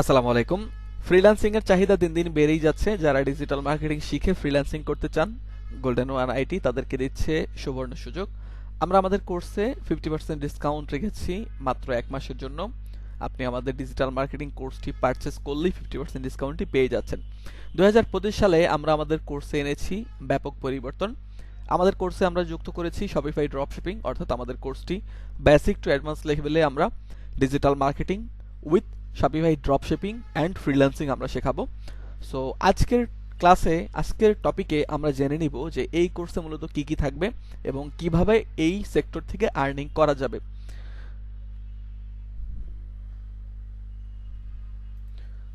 আসসালামু আলাইকুম। ফ্রিল্যান্সিং এর চাহিদা দিন দিন বেড়েই যাচ্ছে। যারা ডিজিটাল মার্কেটিং শিখে ফ্রিল্যান্সিং করতে চান গোল্ডেন ওয়ান আইটি তাদেরকে দিচ্ছে সুবর্ণ সুযোগ। আমরা আমাদের কোর্সে ফিফটি পার্সেন্ট ডিসকাউন্ট রেখেছি মাত্র এক মাসের জন্য। আপনি আমাদের ডিজিটাল মার্কেটিং কোর্সটি পারচেস করলেই ফিফটি পার্সেন্ট ডিসকাউন্টটি পেয়ে যাচ্ছেন। দু সালে আমরা আমাদের কোর্সে এনেছি ব্যাপক পরিবর্তন। আমাদের কোর্সে আমরা যুক্ত করেছি শপিফাই ড্রপশিপিং অর্থাৎ আমাদের কোর্সটি বেসিক টু অ্যাডভান্স লেভেলে আমরা digital marketing with Shopify dropshipping and freelancing আমরা শেখাবো। সো আজকের ক্লাসে আজকের টপিকে আমরা জেনে নিব যে এই কোর্সে মূলত কি কি থাকবে এবং কীভাবে এই সেক্টর থেকে আর্নিং করা যাবে।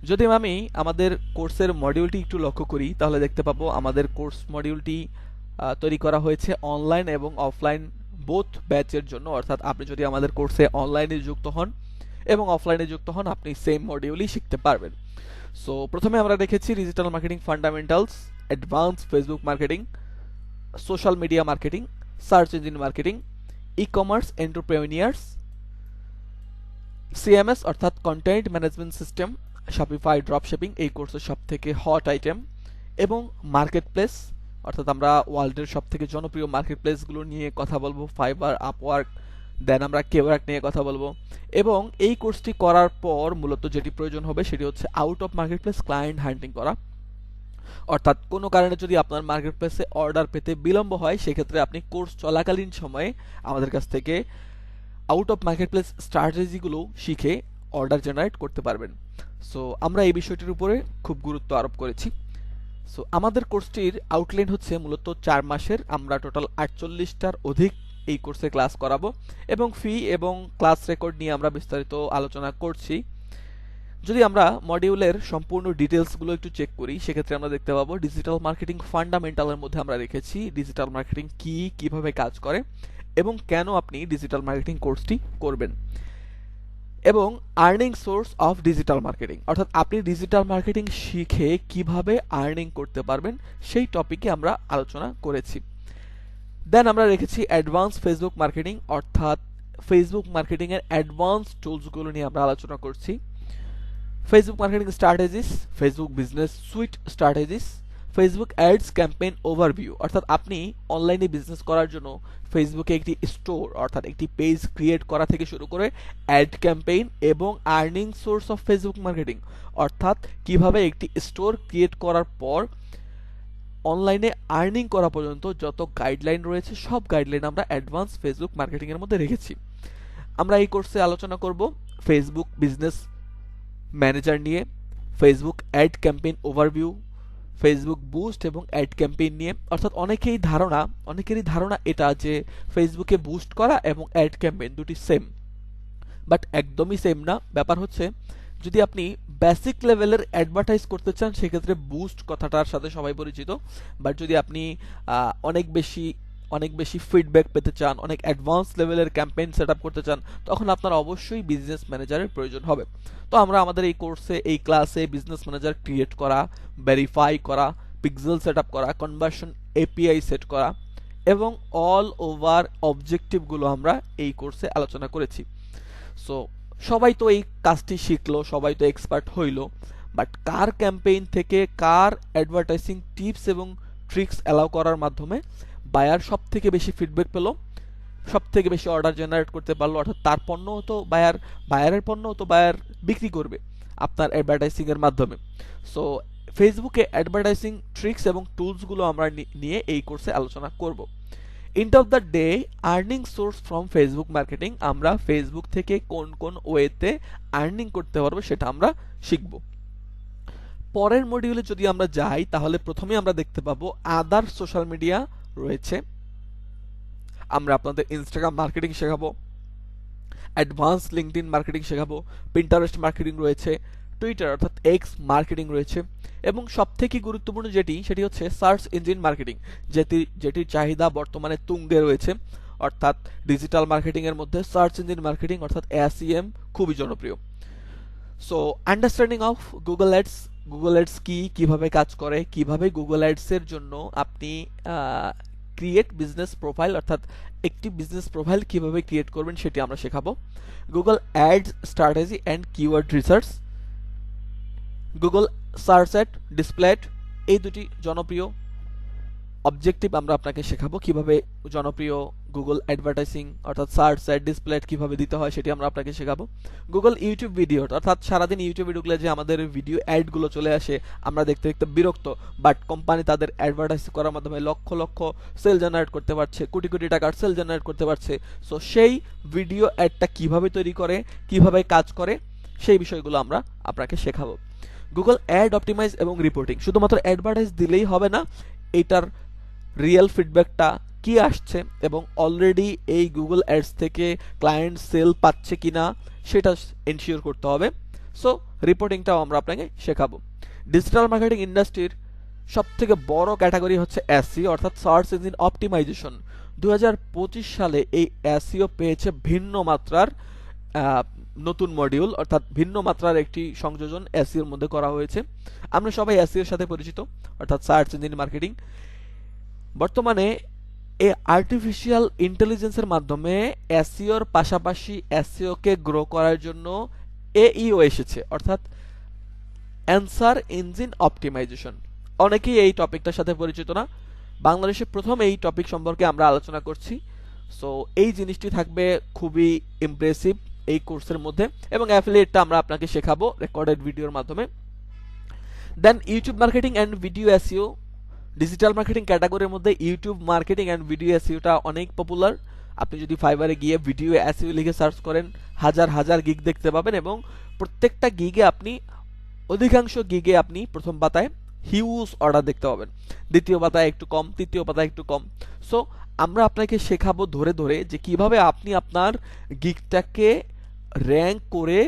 যদি আমি আমাদের কোর্সের মডিউলটি একটু লক্ষ্য করি, তাহলে দেখতে পাবো আমাদের কোর্স মডিউলটি তৈরি করা হয়েছে অনলাইন এবং অফলাইন বোথ ব্যাচের জন্য। অর্থাৎ আপনি যদি আমাদের কোর্সে অনলাইনে যুক্ত হন এবং অফলাইনে যুক্ত হন, আপনি সেম মডিউলই শিখতে পারবেন। সো প্রথমে আমরা দেখেছি digital marketing fundamentals advance Facebook marketing social media marketing search engine marketing e commerce entrepreneurs CMS অর্থাৎ content management system Shopify dropshipping এই কোর্সের সব থেকে হট আইটেম এবং মার্কেট প্লেস অর্থাৎ আমরা ওয়ার্ল্ডের সব থেকে জনপ্রিয় মার্কেট প্লেসগুলো নিয়ে কথা বলব ফাইবার আপওয়ার্ক দেন আমরা কেওয়ার্ক নিয়ে কথা বলব। এবং এই কোর্সটি করার পর মূলত যেটি প্রয়োজন হবে সেটি হচ্ছে out of marketplace client hunting করা। অর্থাৎ কোনো কারণে যদি আপনার মার্কেট প্লেসে অর্ডার পেতে বিলম্ব হয়, সেক্ষেত্রে আপনি কোর্স চলাকালীন সময়ে আমাদের কাছ থেকে আউট অফ মার্কেট প্লেস স্ট্র্যাটেজিগুলো শিখে অর্ডার জেনারেট করতে পারবেন। সো আমরা এই বিষয়টির উপরে খুব গুরুত্ব আরোপ করেছি। সো আমাদের কোর্সটির আউটলাইন হচ্ছে মূলত চার মাসের, আমরা টোটাল আটচল্লিশটার অধিক এই কোর্সে ক্লাস করাবো এবং ফি এবং ক্লাস রেকর্ড নিয়ে আমরা বিস্তারিত আলোচনা করছি। যদি আমরা মডিউলের সম্পূর্ণ ডিটেলসগুলো একটু চেক করি, সেক্ষেত্রে আমরা দেখতে পাবো ডিজিটাল মার্কেটিং ফান্ডামেন্টালের মধ্যে আমরা রেখেছি ডিজিটাল মার্কেটিং কি, কীভাবে কাজ করে এবং কেন আপনি ডিজিটাল মার্কেটিং কোর্সটি করবেন। এবং earning source of digital marketing অর্থাৎ আপনি ডিজিটাল মার্কেটিং শিখে কীভাবে আর্নিং করতে পারবেন, সেই টপিকে আমরা আলোচনা করেছি। দেন আমরা রেখেছি অ্যাডভান্স ফেসবুক মার্কেটিং অর্থাৎ ফেসবুক মার্কেটিং এর অ্যাডভান্স টুলসগুলো নিয়ে আমরা আলোচনা করছি। Facebook marketing strategies Facebook business suite strategies Facebook ads campaign overview অর্থাৎ আপনি অনলাইনে বিজনেস করার জন্য ফেসবুকে একটি স্টোর অর্থাৎ একটি পেজ ক্রিয়েট করা থেকে শুরু করে অ্যাড ক্যাম্পেইন এবং earning source of Facebook marketing অর্থাৎ কীভাবে একটি স্টোর ক্রিয়েট করার পর অনলাইনে আর্নিং করা পর্যন্ত যত গাইডলাইন রয়েছে, সব গাইডলাইন আমরা অ্যাডভান্স ফেসবুক মার্কেটিং এর মধ্যে রেখেছি। আমরা এই কোর্সে আলোচনা করব ফেসবুক বিজনেস ম্যানেজার নিয়ে Facebook ad campaign overview Facebook boost এবং অ্যাড ক্যাম্পেইন নিয়ে। অর্থাৎ অনেকেই ধারণা, অনেকেরই ধারণা এটা যে ফেসবুকে বুস্ট করা এবং অ্যাড ক্যাম্পেইন দুটি সেম বাট একদমই সেম না। ব্যাপার হচ্ছে যদি আপনি বেসিক লেভেলের অ্যাডভার্টাইজ করতে চান, সেক্ষেত্রে বুস্ট কথাটার সাথে সবাই পরিচিত। বাট যদি আপনি অনেক বেশি অনেক বেশি ফিডব্যাক পেতে চান, অনেক অ্যাডভান্স লেভেলের ক্যাম্পেইন সেট আপ করতে চান, তখন আপনার অবশ্যই বিজনেস ম্যানেজারের প্রয়োজন হবে। তো আমরা আমাদের এই কোর্সে এই ক্লাসে বিজনেস ম্যানেজার ক্রিয়েট করা ভেরিফাই করা পিক্সেল সেট করা কনভার্সন এপিআই সেট করা, এবং অল ওভার অবজেক্টিভগুলো আমরা এই কোর্সে আলোচনা করেছি। সো সবাই তো এই কাজটি শিখলো, সবাই তো এক্সপার্ট হইল বাট কার ক্যাম্পেইন থেকে কার অ্যাডভার্টাইজিং টিপস এবং ট্রিক্স অ্যালাউ করার মাধ্যমে বায়ার সব থেকে বেশি ফিডব্যাক পেল সব থেকে বেশি অর্ডার জেনারেট করতে পারল, অর্থাৎ তার পণ্য তো বায়ার বায়ারের পণ্য তো বায়ার বিক্রি করবে আপনার অ্যাডভার্টাইজিং এর মাধ্যমে। সো ফেসবুকে অ্যাডভার্টাইজিং ট্রিক্স এবং টুলসগুলো আমরা নিয়ে এই কোর্সে আলোচনা করব। End of the day earning source from Facebook marketing আমরা ফেসবুক থেকে কোন কোন ওয়েতে আর্নিং করতে পারব সেটা আমরা শিখব। পরের মডিউলে যদি আমরা যাই, তাহলে প্রথমে আমরা দেখতে পাবো আদার সোশ্যাল মিডিয়া রয়েছে। আমরা আপনাদের ইনস্টাগ্রাম মার্কেটিং শেখাবো অ্যাডভান্স লিঙ্কডইন মার্কেটিং শেখাবো পিন্টারেস্ট মার্কেটিং রয়েছে টুইটার অর্থাৎ এক্স মার্কেটিং রয়েছে। এবং সবথেকে গুরুত্বপূর্ণ যেটি, সেটি হচ্ছে সার্চ ইঞ্জিন মার্কেটিং যেটি, যেটির চাহিদা বর্তমানে তুঙ্গে রয়েছে। অর্থাৎ ডিজিটাল মার্কেটিং এর মধ্যে সার্চ ইঞ্জিন মার্কেটিং অর্থাৎ এসইএম খুবই জনপ্রিয়। So understanding of Google ads Google ads কি, কীভাবে কাজ করে, কীভাবে গুগল অ্যাডস এর জন্য আপনি ক্রিয়েট বিজনেস প্রোফাইল অর্থাৎ একটি বিজনেস প্রোফাইল কীভাবে ক্রিয়েট করবেন, সেটি আমরা শেখাবো। Google ads strategy and keyword research Google search ad display এই দুটি জনপ্রিয় অবজেক্টিভ আমরা আপনাকে শেখাবো। কীভাবে জনপ্রিয় গুগল অ্যাডভার্টাইজিং অর্থাৎ সার্চ অ্যাড ডিসপ্লে কীভাবে দিতে হয় সেটি আমরা আপনাকে শেখাবো। গুগল ইউটিউব ভিডিও অর্থাৎ সারাদিন ইউটিউব ভিডিওগুলো যে আমাদের ভিডিও অ্যাডগুলো চলে আসে, আমরা দেখতে দেখতে বিরক্ত। বাট কোম্পানি তাদের অ্যাডভার্টাইজ করার মাধ্যমে লক্ষ লক্ষ সেল জেনারেট করতে পারছে, কোটি কোটি টাকার সেল জেনারেট করতে পারছে। সো সেই ভিডিও অ্যাডটা কীভাবে তৈরি করে, কীভাবে কাজ করে, সেই বিষয়গুলো আমরা আপনাকে শেখাবো। গুগল অ্যাড অপটিমাইজ এবং রিপোর্টিং শুধুমাত্র অ্যাডভার্টাইজ দিলেই হবে না, এটার রিয়েল ফিডব্যাকটা কি আসছে এবং অলরেডি এই গুগল অ্যাডস থেকে ক্লায়েন্ট সেল পাচ্ছে কি না সেটা এনশিওর করতে হবে। সো রিপোর্টিংটাও আমরা আপনাকে শেখাবো। ডিজিটাল মার্কেটিং ইন্ডাস্ট্রির সব থেকে বড় ক্যাটাগরি হচ্ছে অ্যাসি অর্থাৎ সার্চ ইঞ্জিন অপটিমাইজেশন দু হাজার পঁচিশ সালে এই অ্যাসিও পেয়েছে ভিন্ন মাত্রার নতুন মডিউল অর্থাৎ ভিন্ন মাত্রার একটি সংযোজন এসিওর মধ্যে করা হয়েছে। আমরা সবাই এসিওর সাথে পরিচিত, অর্থাৎ সার্চ ইঞ্জিন মার্কেটিং বর্তমানে এই আর্টিফিশিয়াল ইন্টেলিজেন্সের মাধ্যমে এসিওর পাশাপাশি এসিওকে গ্রো করার জন্য এইও এসেছে, অর্থাৎ অ্যান্সার ইঞ্জিন অপটিমাইজেশন অনেকেই এই টপিকটার সাথে পরিচিত না। বাংলাদেশে প্রথম এই টপিক সম্পর্কে আমরা আলোচনা করছি। সো এই জিনিসটি থাকবে খুবই ইমপ্রেসিভ এই কোর্সের মধ্যে এবং অ্যাফিলিয়েটটা আমরা আপনাকে শেখাবো রেকর্ডেড ভিডিওর মাধ্যমে। Then YouTube marketing and video SEO digital marketing ক্যাটাগরির মধ্যে ইউটিউব মার্কেটিং অ্যান্ড ভিডিও এসইওটা অনেক পপুলার আপনি যদি ফাইবারে গিয়ে ভিডিও এসইও লিখে সার্চ করেন, হাজার হাজার গিগ দেখতে পাবেন এবং প্রত্যেকটা গিগে আপনি, অধিকাংশ গিগে আপনি প্রথম পাতায় হিউজ অর্ডার দেখতে পাবেন। দ্বিতীয় পাতায় একটু কম, তৃতীয় পাতায় একটু কম। সো আমরা আপনাকে শেখাবো ধরে ধরে যে কীভাবে আপনি আপনার গিগটাকে র্যাঙ্ক করে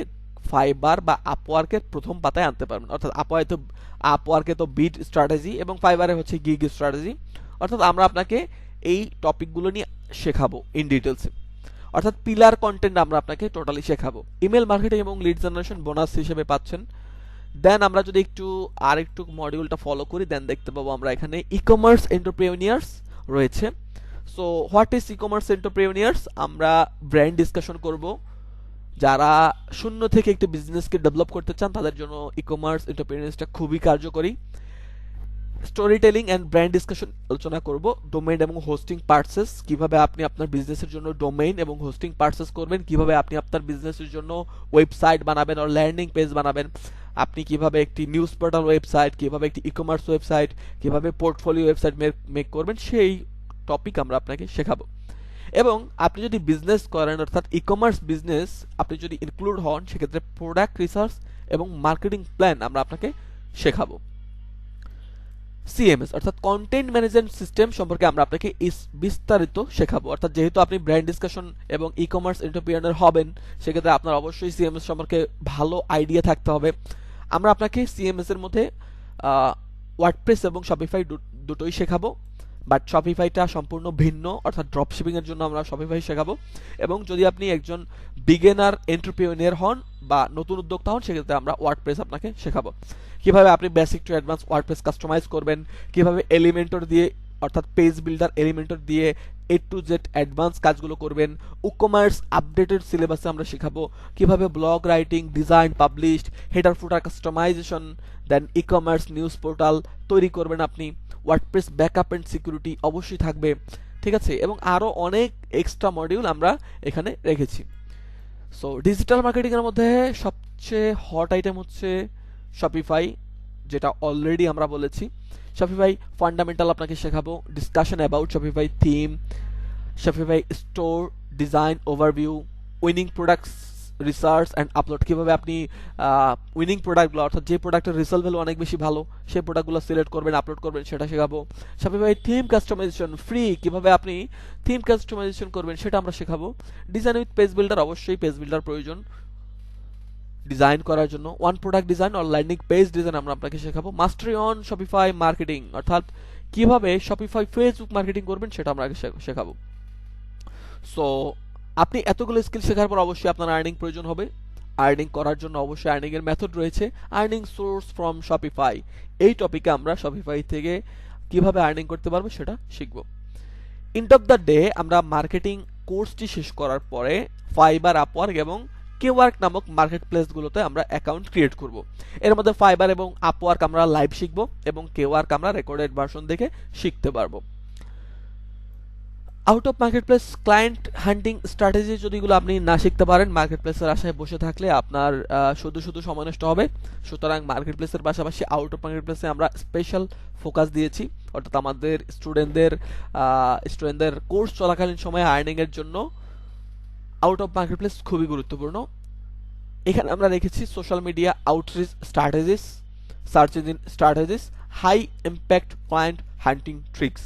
ফাইবার বা আপওয়ার্কের প্রথম পাতায় আনতে পারবেন। অর্থাৎ আপওয়ার্কে তো আপওয়ার্কে তো বিড স্ট্র্যাটেজি এবং ফাইবারে হচ্ছে গিগ স্ট্র্যাটেজি অর্থাৎ আমরা আপনাকে এই টপিকগুলো নিয়ে শেখাবো ইন ডিটেলসে অর্থাৎ পিলার কন্টেন্ট আমরা আপনাকে টোটালি শেখাবো। ইমেল মার্কেটিং এবং লিড জেনারেশন বোনাস হিসেবে পাচ্ছেন। দেন আমরা যদি একটু আর একটু মডিউলটা ফলো করি দেন দেখতে পাবো আমরা এখানে ই কমার্স এন্টারপ্রেনিয়ার্স রয়েছে। So what is e commerce entrepreneurs আমরা ব্র্যান্ড ডিসকাশন করব। যারা শূন্য থেকে একটি বিজনেসকে ডেভেলপ করতে চান, তাদের জন্য ই কমার্স এন্টারপ্রেনিয়ার্সটা খুবই কার্যকরী। Storytelling and brand discussion আলোচনা করব। ডোমেইন এবং হোস্টিং পার্সেস কীভাবে আপনি আপনার বিজনেসের জন্য ডোমেইন এবং হোস্টিং পার্সেস করবেন, কীভাবে আপনি আপনার বিজনেসের জন্য ওয়েবসাইট বানাবেন আর ল্যান্ডিং পেজ বানাবেন, আপনি কীভাবে একটি নিউজ পোর্টাল ওয়েবসাইট কীভাবে একটি ই কমার্স ওয়েবসাইট কীভাবে পোর্টফোলিও ওয়েবসাইট মেক করবেন, সেই টপিক আমরা আপনাকে শেখাবো। এবং আপনি যদি বিজনেস করেন, অর্থাৎ ই কমার্স বিজনেস আপনি যদি ইনক্লুড হন, সেক্ষেত্রে প্রোডাক্ট রিসার্চ এবং মার্কেটিং প্ল্যান আমরা আপনাকে শেখাবো। সিএমএস অর্থাৎ কন্টেন্ট ম্যানেজমেন্ট সিস্টেম সম্পর্কে আমরা আপনাকে বিস্তারিত শেখাবো। অর্থাৎ যেহেতু আপনি ব্র্যান্ড ডিসকাশন এবং ই কমার্স এন্টারপ্রিনার হবেন, সেক্ষেত্রে আপনার অবশ্যই সিএমএস সম্পর্কে ভালো আইডিয়া থাকতে হবে। আমরা আপনাকে সিএমএস এর মধ্যে ওয়ার্ডপ্রেস এবং শপিফাই দুটোই শেখাবো। বাট শপিফাইটা সম্পূর্ণ ভিন্ন, অর্থাৎ ড্রপ শিপিং এর জন্য আমরা শপিফাই শেখাবো। এবং যদি আপনি একজন বিগিনার এন্টারপ্রিনিয়র হন বা নতুন উদ্যোক্তা হন, সেক্ষেত্রে আমরা ওয়ার্ডপ্রেস আপনাকে শেখাবো। কীভাবে আপনি basic to advance WordPress customize করবেন, কীভাবে এলিমেন্টর দিয়ে, অর্থাৎ পেজ বিল্ডার এলিমেন্টর দিয়ে এ টু জেড অ্যাডভান্স কাজগুলো করবেন উকমার্স আপডেটেড সিলেবাসে আমরা শেখাবো, কীভাবে blog writing design published header footer customization then e commerce news portal তৈরি করবেন আপনি। ওয়ার্ডপ্রেস ব্যাকআপ অ্যান্ড সিকিউরিটি অবশ্যই থাকবে, ঠিক আছে? এবং আরও অনেক এক্সট্রা মডিউল আমরা এখানে রেখেছি। সো ডিজিটাল মার্কেটিংয়ের মধ্যে সবচেয়ে হট আইটেম হচ্ছে শপিফাই যেটা অলরেডি আমরা বলেছি। শপিফাই ফান্ডামেন্টাল আপনাকে শেখাবো discussion about Shopify theme Shopify store design overview winning products research and upload কীভাবে আপনি উইনিং প্রোডাক্টগুলো অর্থাৎ যে প্রোডাক্টের রিসেল ভ্যালু অনেক বেশি ভালো, সেই প্রোডাক্টগুলো সিলেক্ট করবেন আপলোড করবেন, সেটা শেখাবো। শপিফাই থিম কাস্টমাইজেশন ফ্রি কীভাবে আপনি থিম কাস্টমাইজেশন করবেন সেটা আমরা শেখাবো। ডিজাইন উইথ পেজ বিল্ডার অবশ্যই পেজ বিল্ডার প্রয়োজন। ডিজাইন করার জন্য one product design or landing page design আমরা আপনাকে শেখাবো। মাস্টারি অন শপিফাই মার্কেটিং অর্থাৎ কীভাবে শপিফাই ফেসবুক মার্কেটিং করবেন সেটা আমরা আগে শেখাবো। সো আপনি এতগুলো স্কিল শেখার পর অবশ্যই আপনার আর্নিং প্রয়োজন হবে। আর্নিং করার জন্য অবশ্যই আর্নিং এর মেথড রয়েছে। আর্নিং সোর্স ফ্রম শপিফাই এই টপিকে আমরা শপিফাই থেকে কীভাবে আর্নিং করতে পারব সেটা শিখব। ইন্ট অফ দ্য ডে আমরা মার্কেটিং কোর্সটি শেষ করার পরে ফাইবার আপওয়ার্ক এবং কেওয়ার্ক নামক মার্কেট প্লেসগুলোতে আমরা অ্যাকাউন্ট ক্রিয়েট করব। এর মধ্যে ফাইবার এবং আপওয়ার্ক আমরা লাইভ শিখব এবং কেওয়ার্ক আমরা রেকর্ডেড ভার্সন দেখে শিখতে পারব। Out of marketplace client hunting strategy যদিগুলো আপনি না শিখতে পারেন মার্কেট প্লেসের আশায় বসে থাকলে আপনার শুধু শুধু সময় নষ্ট হবে। সুতরাং মার্কেট প্লেসের পাশাপাশি আউট অফ মার্কেট প্লেসে আমরা স্পেশাল ফোকাস দিয়েছি। অর্থাৎ আমাদের স্টুডেন্টদের স্টুডেন্টদের কোর্স চলাকালীন সময়ে আর্নিংয়ের জন্য আউট অফ মার্কেট প্লেস খুবই গুরুত্বপূর্ণ। এখানে আমরা রেখেছি social media outreach strategies search engine strategies high impact client hunting tricks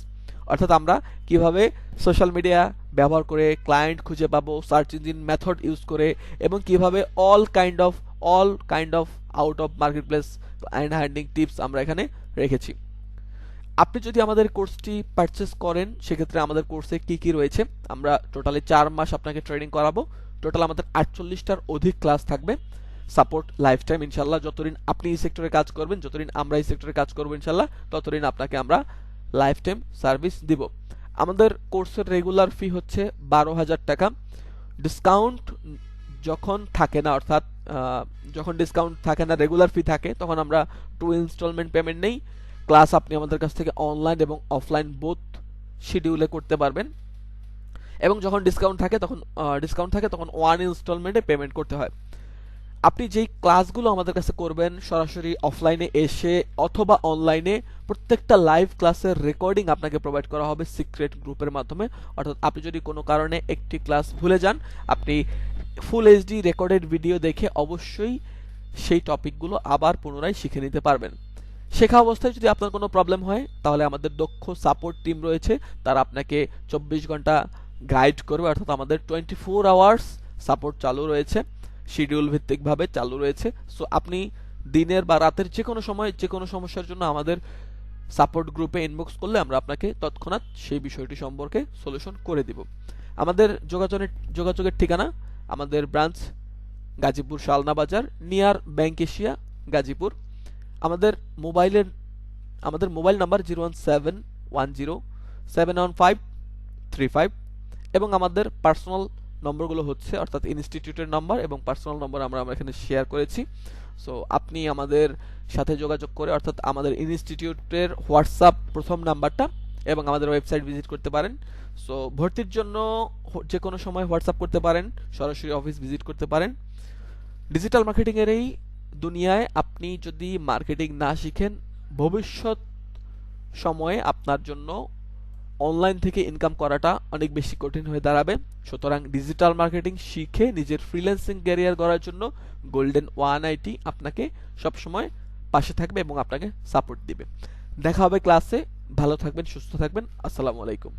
অর্থাৎ আমরা কীভাবে সোশ্যাল মিডিয়া ব্যবহার করে ক্লায়েন্ট খুঁজে পাবো সার্চ ইঞ্জিন মেথড ইউজ করে, এবং কীভাবে all kind of all kind of out of marketplace client hunting tips আমরা এখানে রেখেছি। আপনি যদি আমাদের কোর্সটি পারচেস করেন, সেক্ষেত্রে আমাদের কোর্সে কি কি রয়েছে? আমরা টোটালি চার মাস আপনাকে ট্রেনিং করাবো। টোটাল আমাদের আটচল্লিশটার অধিক ক্লাস থাকবে। সাপোর্ট লাইফ টাইম ইনশাল্লাহ। যতদিন আপনি এই সেক্টরে কাজ করবেন, যতদিন আমরা এই সেক্টরে কাজ করব, ইনশাল্লাহ, ততদিন আপনাকে আমরা লাইফ টাইম সার্ভিস দিব। আমাদের কোর্সের রেগুলার ফি হচ্ছে বারো হাজার টাকা। ডিসকাউন্ট যখন থাকে না, অর্থাৎ যখন ডিসকাউন্ট থাকে না রেগুলার ফি থাকে, তখন আমরা টু ইনস্টলমেন্ট পেমেন্ট নেই। ক্লাস আপনি আমাদের কাছ থেকে অনলাইন এবং অফলাইন বোথ শিডিউলে করতে পারবেন। এবং যখন ডিসকাউন্ট থাকে, তখন ডিসকাউন্ট থাকে, তখন ওয়ান ইনস্টলমেন্টে পেমেন্ট করতে হয়। আপনি যেই ক্লাসগুলো আমাদের কাছে করবেন সরাসরি অফলাইনে এসে অথবা অনলাইনে প্রত্যেকটা লাইভ ক্লাসের রেকর্ডিং আপনাকে প্রোভাইড করা হবে সিক্রেট গ্রুপের মাধ্যমে। অর্থাৎ আপনি যদি কোনো কারণে একটি ক্লাস ভুলে যান, আপনি ফুল এইচডি রেকর্ডেড ভিডিও দেখে অবশ্যই সেই টপিকগুলো আবার পুনরায় শিখে নিতে পারবেন। শেখা অবস্থায় যদি আপনার কোনো প্রবলেম হয়, তাহলে আমাদের দক্ষ সাপোর্ট টিম রয়েছে। তারা আপনাকে চব্বিশ ঘণ্টা গাইড করবে। অর্থাৎ আমাদের টোয়েন্টি ফোর আওয়ার্স সাপোর্ট চালু রয়েছে। শিডিউল ভিত্তিকভাবে চালু রয়েছে। সো আপনি দিনের বা রাতের যে কোনো সময় যে কোনো সমস্যার জন্য আমাদের সাপোর্ট গ্রুপে ইনবক্স করলে আমরা আপনাকে তৎক্ষণাৎ সেই বিষয়টি সম্পর্কে সলিউশন করে দিব। আমাদের যোগাযোগের যোগাযোগের ঠিকানা আমাদের ব্রাঞ্চ গাজীপুর শালনা বাজার নিয়ার ব্যাংক এশিয়া, গাজীপুর। আমাদের মোবাইলের, আমাদের mobile number zero one seven one zero seven one five three five এবং আমাদের পার্সোনাল নম্বরগুলো হচ্ছে অর্থাৎ ইনস্টিটিউটের নাম্বার এবং পার্সোনাল নম্বর আমরা আমরা এখানে শেয়ার করেছি। সো আপনি আমাদের সাথে যোগাযোগ করে অর্থাৎ আমাদের ইনস্টিটিউটের হোয়াটসঅ্যাপ প্রথম নাম্বারটা এবং আমাদের ওয়েবসাইট ভিজিট করতে পারেন। সো ভর্তির জন্য যে কোনো সময় হোয়াটসঅ্যাপ করতে পারেন, সরাসরি অফিস ভিজিট করতে পারেন। ডিজিটাল মার্কেটিংয়ের এই দুনিয়ায় আপনি যদি মার্কেটিং না শিখেন, ভবিষ্যৎ সময়ে আপনার জন্য অনলাইন থেকে ইনকাম করাটা অনেক বেশি কঠিন হয়ে দাঁড়াবে। সুতরাং ডিজিটাল মার্কেটিং শিখে নিজের ফ্রিল্যান্সিং ক্যারিয়ার গড়ার জন্য গোল্ডেন ওয়ান আইটি আপনাকে সবসময় পাশে থাকবে এবং আপনাকে সাপোর্ট দিবে। দেখা হবে ক্লাসে ভালো থাকবেন, সুস্থ থাকবেন। আসসালামু আলাইকুম।